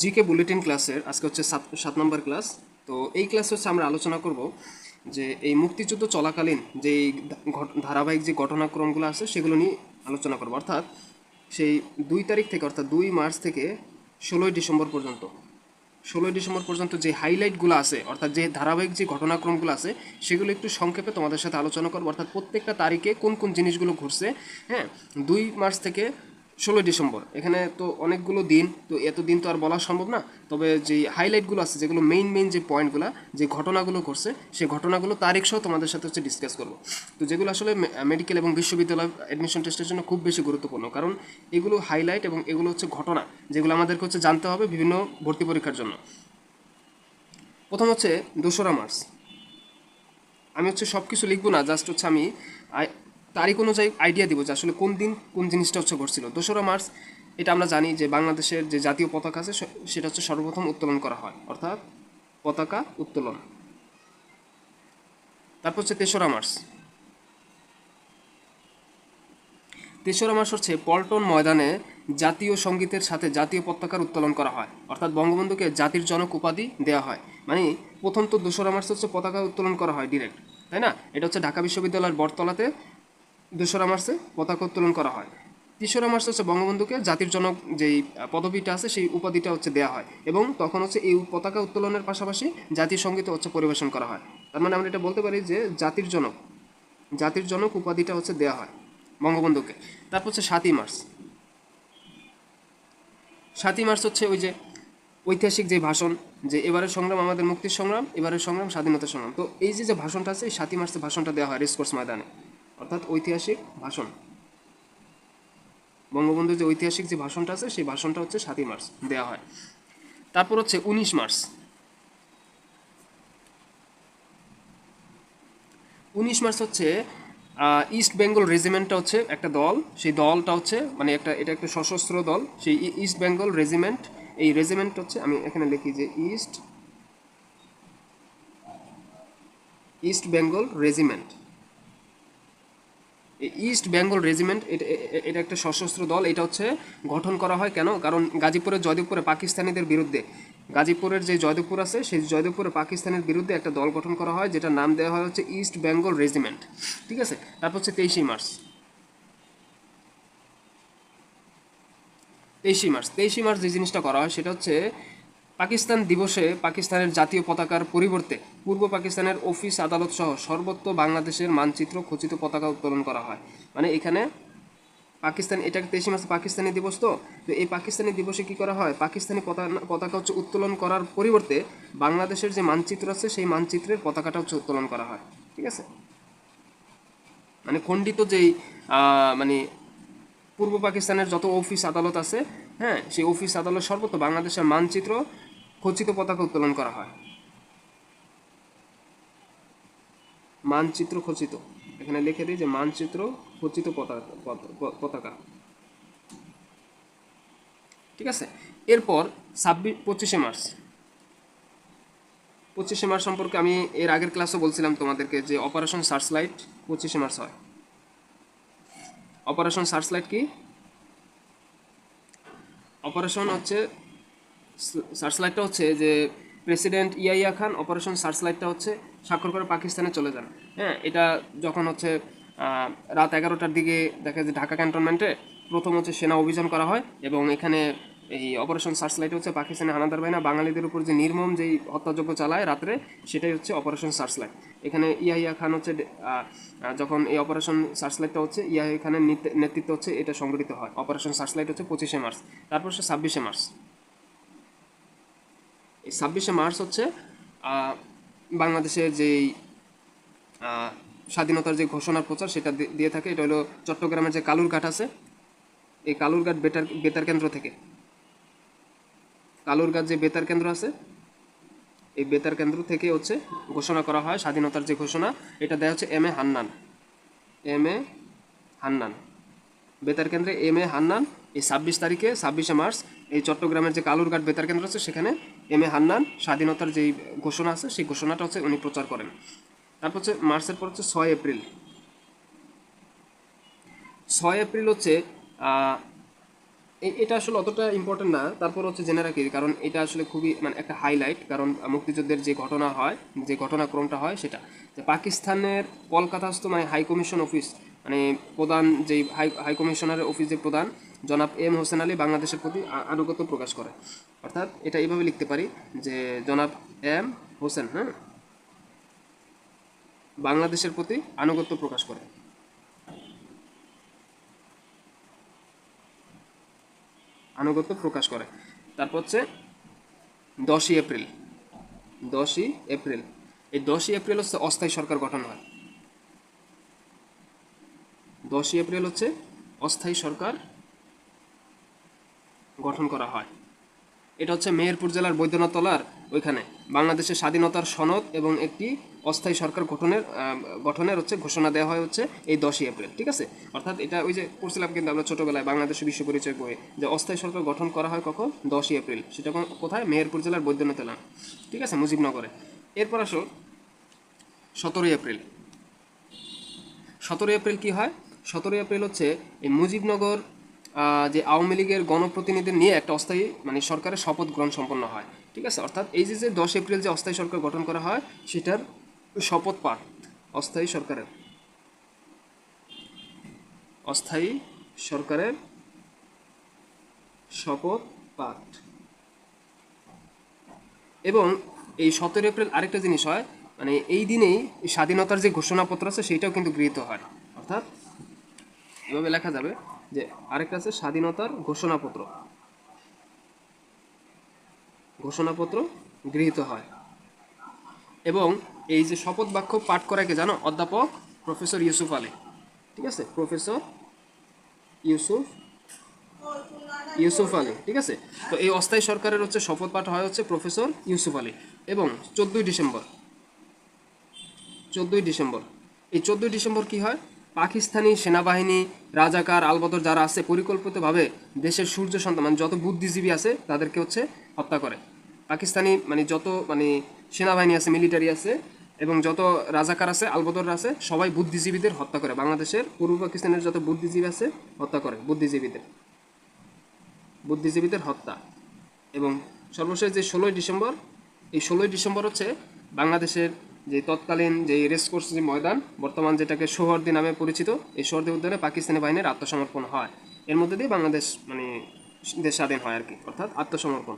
GK bulletin ক্লাসের, আজকে হচ্ছে সাত সাত নম্বর ক্লাস। তো এই ক্লাসে হচ্ছে আমরা আলোচনা করব যে এই মুক্তিযুদ্ধ চলাকালীন যে ধারাবাহিক যে ঘটনাক্রমগুলো আছে সেগুলো নিয়ে আলোচনা করব। অর্থাৎ সেই দুই তারিখ থেকে, অর্থাৎ দুই মার্চ থেকে ষোলোই ডিসেম্বর পর্যন্ত, ষোলোই ডিসেম্বর পর্যন্ত যে হাইলাইটগুলো আছে, অর্থাৎ যে ধারাবাহিক যে ঘটনাক্রমগুলো আছে, সেগুলো একটু সংক্ষেপে তোমাদের সাথে আলোচনা করব। অর্থাৎ প্রত্যেকটা তারিখে কোন কোন জিনিসগুলো ঘটছে হ্যাঁ? দুই মার্চ থেকে ষোলোই ডিসেম্বর। এখানে তো অনেকগুলো দিন, তো এত দিন তো আর বলা সম্ভব না। তবে যে হাইলাইটগুলো আছে, যেগুলো মেইন মেইন যে পয়েন্টগুলো যে ঘটনাগুলো ঘটছে, সেই ঘটনাগুলো তারিখ সহ তোমাদের সাথে হচ্ছে ডিসকাস করব। তো যেগুলো আসলে মেডিকেল এবং বিশ্ববিদ্যালয় অ্যাডমিশন টেস্টের জন্য খুব বেশি গুরুত্বপূর্ণ। কারণ এগুলো হাইলাইট এবং এগুলো হচ্ছে ঘটনা, যেগুলো আমাদেরকে হচ্ছে জানতে হবে বিভিন্ন ভর্তি পরীক্ষার জন্য। প্রথম হচ্ছে দোসরা মার্চ। আমি হচ্ছে সব কিছু লিখব না জাস্ট হচ্ছে আমি তারিখ অনুযায়ী আইডিয়া দিব যে আসলে কোন দিন কোন জিনিসটা হচ্ছে ঘটছিল। দোসরা মার্চ, এটা আমরা জানি যে বাংলাদেশের যে জাতীয় পতাকা আছে সেটা হচ্ছে সর্বপ্রথম উত্তোলন করা হয়, অর্থাৎ পতাকা উত্তোলন। তারপর হচ্ছে তেসরা মার্চ। তেসরা মাস হচ্ছে পল্টন ময়দানে জাতীয় সঙ্গীতের সাথে জাতীয় পতাকার উত্তোলন করা হয়, অর্থাৎ বঙ্গবন্ধুকে জাতির জনক উপাধি দেওয়া হয়। মানে প্রথম তো দোসরা মার্চ হচ্ছে পতাকা উত্তোলন করা হয় ডিরেক্ট তাই না? এটা হচ্ছে ঢাকা বিশ্ববিদ্যালয়ের বটতলাতে দোসরা মার্চে পতাকা উত্তোলন করা হয়। তেসরা মার্চ হচ্ছে বঙ্গবন্ধুকে জাতির জনক যেই পদবিটা আছে, সেই উপাধিটা হচ্ছে দেওয়া হয় এবং তখন হচ্ছে এই পতাকা উত্তোলনের পাশাপাশি জাতীয় সংগীত হচ্ছে পরিবেশন করা হয়। তার মানে আমরা এটা বলতে পারি যে জাতির জনক জাতির জনক উপাধিটা হচ্ছে দেওয়া হয় বঙ্গবন্ধুকে। তারপর হচ্ছে সাতই মার্চ। সাতই মার্চ হচ্ছে ওই যে ঐতিহাসিক যে ভাষণ, যে এবারের সংগ্রাম আমাদের মুক্তির সংগ্রাম, এবারের সংগ্রাম স্বাধীনতা সংগ্রাম। তো এই যে যে ভাষণটা আছে, এই সাতই মার্চে ভাষণটা দেওয়া হয় রেসকোর্স ময়দানে। অর্থাৎ ঐতিহাসিক ভাষণ। বঙ্গবন্ধুর যে ঐতিহাসিক যে ভাষণটা আছে, সেই ভাষণটা হচ্ছে সাতই মার্চ দেওয়া হয়। তারপর হচ্ছে উনিশ মার্চ। উনিশ মার্চ হচ্ছে ইস্ট বেঙ্গল রেজিমেন্টটা হচ্ছে একটা দল। সেই দলটা হচ্ছে মানে একটা, এটা একটা সশস্ত্র দল। সেই ইস্ট বেঙ্গল রেজিমেন্ট, এই রেজিমেন্ট হচ্ছে, আমি এখানে লিখি যে East East Bengal regiment. East Bengal regiment এটা একটা সশস্ত্র দল, এটা হচ্ছে গঠন করা হয় কেন? কারণ গাজীপুরের জয়দেবপুরে পাকিস্তানিদের বিরুদ্ধে, গাজীপুরের যে জয়দেবপুর আছে, সেই জয়দেবপুরে পাকিস্তানের বিরুদ্ধে একটা দল গঠন করা হয় যেটা নাম দেওয়া হয় হচ্ছে ইস্ট বেঙ্গল রেজিমেন্ট ঠিক আছে? তারপর হচ্ছে তেইশে মার্চ। তেইশে মার্চ তেইশে মার্চ যে জিনিসটা করা হয়, সেটা হচ্ছে পাকিস্তান দিবসে পাকিস্তানের জাতীয় পতাকার পরিবর্তে পূর্ব পাকিস্তানের অফিস আদালত সহ সর্বত্র বাংলাদেশের মানচিত্র খচিত পতাকা উত্তোলন করা হয়। মানে এখানে পাকিস্তান, এটা তেইশে মার্চ পাকিস্তানি দিবস তো? তো এই পাকিস্তানি দিবসে কি করা হয়? পাকিস্তানি পতাকা পতাকা হচ্ছে উত্তোলন করার পরিবর্তে বাংলাদেশের যে মানচিত্র আছে, সেই মানচিত্রের পতাকাটা হচ্ছে উত্তোলন করা হয়। ঠিক আছে? মানে খণ্ডিত যেই মানে পূর্ব পাকিস্তানের যত অফিস আদালত আছে হ্যাঁ সেই অফিস আদালত সর্বত্র বাংলাদেশের মানচিত্র খচিত পতাকা উত্তোলন করা হয়। মানচিত্র খচিত। এখানে লিখে দিই যে মানচিত্র খচিত পতাকা পত- পতাকা। ঠিক আছে? এরপর ছাব্বিশ, পঁচিশে মার্চ। পঁচিশে মার্চ সম্পর্কে আমি এর আগের ক্লাসে বলছিলাম তোমাদেরকে যে অপারেশন সার্চলাইট পঁচিশে মার্চ হয়। অপারেশন সার্চলাইট কি? অপারেশন হচ্ছে সার্চলাইটটা হচ্ছে যে প্রেসিডেন্ট ইয়াইয়া খান অপারেশন সার্চলাইটটা হচ্ছে স্বাক্ষর করে পাকিস্তানে চলে যান। হ্যাঁ এটা যখন হচ্ছে রাত এগারোটার দিকে দেখা যায় ঢাকা ক্যান্টনমেন্টে প্রথম হচ্ছে সেনা অভিযান করা হয় এবং এখানে এই অপারেশন সার্চলাইট হচ্ছে পাকিস্তানের হানাদার বাহিনী বাঙালিদের উপর যে নির্মম যেই হত্যাযজ্ঞ চালায় রাত্রে, সেটাই হচ্ছে অপারেশন সার্চলাইট। এখানে ইয়াহিয়া খান হচ্ছে যখন এই অপারেশন সার্চলাইটটা হচ্ছে, ইয়াহিয়া খানের নেতৃত্ব হচ্ছে এটা সংগঠিত হয়। অপারেশন সার্চলাইট হচ্ছে পঁচিশে মার্চ। তারপর হচ্ছে ছাব্বিশে মার্চ। এই ছাব্বিশে মার্চ হচ্ছে বাংলাদেশের যেই স্বাধীনতার যে ঘোষণার প্রচার সেটা দিয়ে থাকে, এটা হলো চট্টগ্রামের যে কালুরঘাট আছে, এই কালুরঘাট বেতার বেতার কেন্দ্র থেকে। কালুরঘাট যে বেতার কেন্দ্র আছে, এই বেতার কেন্দ্র থেকে হচ্ছে ঘোষণা করা হয়, স্বাধীনতার যে ঘোষণা, এটা দেওয়া হচ্ছে M A Hannan. M A Hannan. বেতার কেন্দ্রে এম এ হান্নান, এই ছাব্বিশ তারিখে, ছাব্বিশে মার্চ, এই চট্টগ্রামের যে কালুরঘাট বেতার কেন্দ্র আছে, সেখানে এম এ হান্নান, স্বাধীনতার যেই ঘোষণা আছে, সেই ঘোষণাটা হচ্ছে উনি প্রচার করেন। তারপর হচ্ছে মার্চের পর হচ্ছে ছয় এপ্রিল। ছয় এপ্রিল হচ্ছে এটা আসলে অতটা ইম্পর্টেন্ট না। তারপর হচ্ছে জেনে রাখি, কারণ এটা আসলে খুবই মানে একটা হাইলাইট কারণ মুক্তিযুদ্ধের যে ঘটনা হয়, যে ঘটনাক্রমটা হয় সেটা। যে পাকিস্তানের কলকাতাস্থ মানে হাই কমিশন অফিস মানে প্রধান যেই হাই হাই কমিশনারের অফিস যে প্রধান জনাব এম হোসেন আলী বাংলাদেশের প্রতি আনুগত্য প্রকাশ করে। অর্থাৎ এটা এইভাবে লিখতে পারি যে জনাব এম হোসেন হ্যাঁ বাংলাদেশের প্রতি আনুগত্য প্রকাশ করে। আনুগত্য প্রকাশ করে। তারপর হচ্ছে দশই এপ্রিল। দশই এপ্রিল। এই দশই এপ্রিল হচ্ছে অস্থায়ী সরকার গঠন হয়। দশই এপ্রিল হচ্ছে অস্থায়ী সরকার গঠন করা হয়। এটা হচ্ছে মেহেরপুর জেলার বৈদ্যনাথ তলার ওইখানে। বাংলাদেশের স্বাধীনতার সনদ এবং একটি অস্থায়ী সরকার গঠনের গঠনের হচ্ছে ঘোষণা দেওয়া হয় হচ্ছে এই দশই এপ্রিল, ঠিক আছে? অর্থাৎ এটা ওই যে পড়ছিলাম কিন্তু আমরা ছোটবেলায় বাংলাদেশের বিশ্ব পরিচয় বইয়ে যে অস্থায়ী সরকার গঠন করা হয় কখন? দশই এপ্রিল। সেটা কোথায়? মেহেরপুর জেলার বৈদ্যনাথ তলা ঠিক আছে? মুজিবনগরে। এরপর আসো সতেরোই এপ্রিল। সতেরোই এপ্রিল কি হয়? সতেরোই এপ্রিল হচ্ছে এই মুজিবনগর যে আওয়ামী লীগের গণপ্রতিনিধি নিয়ে একটা অস্থায়ী মানে সরকারের শপথ গ্রহণ সম্পন্ন হয়। ঠিক আছে? অর্থাৎ এই যে যে দশ এপ্রিল যে অস্থায়ী সরকার গঠন করা হয়, সেটার শপথ পাঠ, অস্থায়ী সরকারের। অস্থায়ী সরকারের শপথ পাঠ। এবং এই সতেরো এপ্রিল আরেকটা জিনিস হয় মানে এই দিনেই স্বাধীনতার যে ঘোষণাপত্র আছে সেইটাও কিন্তু গৃহীত হয়। অর্থাৎ, এভাবে লেখা যাবে। যে আরেকটা আছে স্বাধীনতার ঘোষণাপত্র। ঘোষণাপত্র গৃহীত হয়। এবং এই যে শপথ বাক্য পাঠ করাকে জানো? অধ্যাপক প্রফেসর ইউসুফ আলী। ঠিক আছে? প্রফেসর ইউসুফ ইউসুফ আলী। ঠিক আছে? তো এই অস্থায়ী সরকারের হচ্ছে শপথ পাঠ হয় হচ্ছে প্রফেসর ইউসুফ আলী। এবং চোদ্দোই ডিসেম্বর চোদ্দোই ডিসেম্বর। এই চোদ্দোই ডিসেম্বর কি হয়? পাকিস্তানি সেনাবাহিনী, রাজাকার, আলবদর যারা আছে, পরিকল্পিতভাবে দেশের সূর্য সন্তান মানে যত বুদ্ধিজীবী আছে, তাদেরকে হচ্ছে হত্যা করে। পাকিস্তানি মানে যত মানে সেনাবাহিনী আছে, মিলিটারি আছে, এবং যত রাজাকার আছে আলবদর আছে, সবাই বুদ্ধিজীবীদের হত্যা করে। বাংলাদেশের পূর্ব পাকিস্তানের যত বুদ্ধিজীবী আছে, হত্যা করে, বুদ্ধিজীবীদের। বুদ্ধিজীবীদের হত্যা। এবং সর্বশেষ যে ষোলোই ডিসেম্বর, এই ষোলোই ডিসেম্বর হচ্ছে বাংলাদেশের যে তৎকালীন যে রেসকোর্স যে ময়দান, বর্তমান যেটাকে সোহরদি নামে পরিচিত, এই সোহরদি উদ্যানে পাকিস্তানি বাহিনীর আত্মসমর্পণ হয়। এর মধ্যে দিয়ে বাংলাদেশ মানে দেশ স্বাধীন হয় আর কি, অর্থাৎ আত্মসমর্পণ।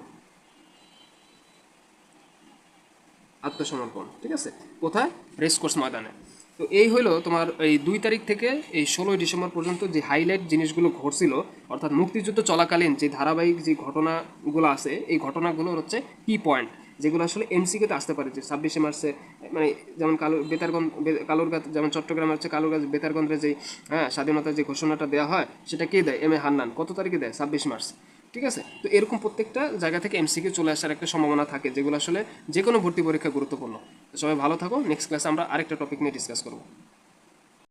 আত্মসমর্পণ, ঠিক আছে? কোথায়? রেসকোর্স ময়দানে। তো এই হলো তোমার এই দুই তারিখ থেকে এই ষোলোই ডিসেম্বর পর্যন্ত যে হাইলাইট জিনিসগুলো ঘটছিল, অর্থাৎ মুক্তিযুদ্ধ চলাকালীন যে ধারাবাহিক যে ঘটনাগুলো আছে, এই ঘটনাগুলো হচ্ছে কি পয়েন্ট যেগুলো আসলে এমসিকেতে আসতে পারে, যে ছাব্বিশে মার্চে মানে যেমন কালো, বেতারগঞ্জ, বে- কালুরগাঁ যেমন চট্টগ্রাম হচ্ছে কালুরগাঁ বেতারগঞ্জে যে হ্যাঁ স্বাধীনতার যে ঘোষণাটা দেওয়া হয়, সেটা কে দেয়? M A Hannan. কত তারিখে দেয়? ছাব্বিশ মার্চ। ঠিক আছে? তো এরকম প্রত্যেকটা জায়গা থেকে এমসিকে চলে আসার একটা সম্ভাবনা থাকে, যেগুলো আসলে যে কোনো ভর্তি পরীক্ষা গুরুত্বপূর্ণ। সবাই ভালো থাকো। নেক্সট ক্লাসে আমরা আরেকটা টপিক নিয়ে ডিসকাস করব।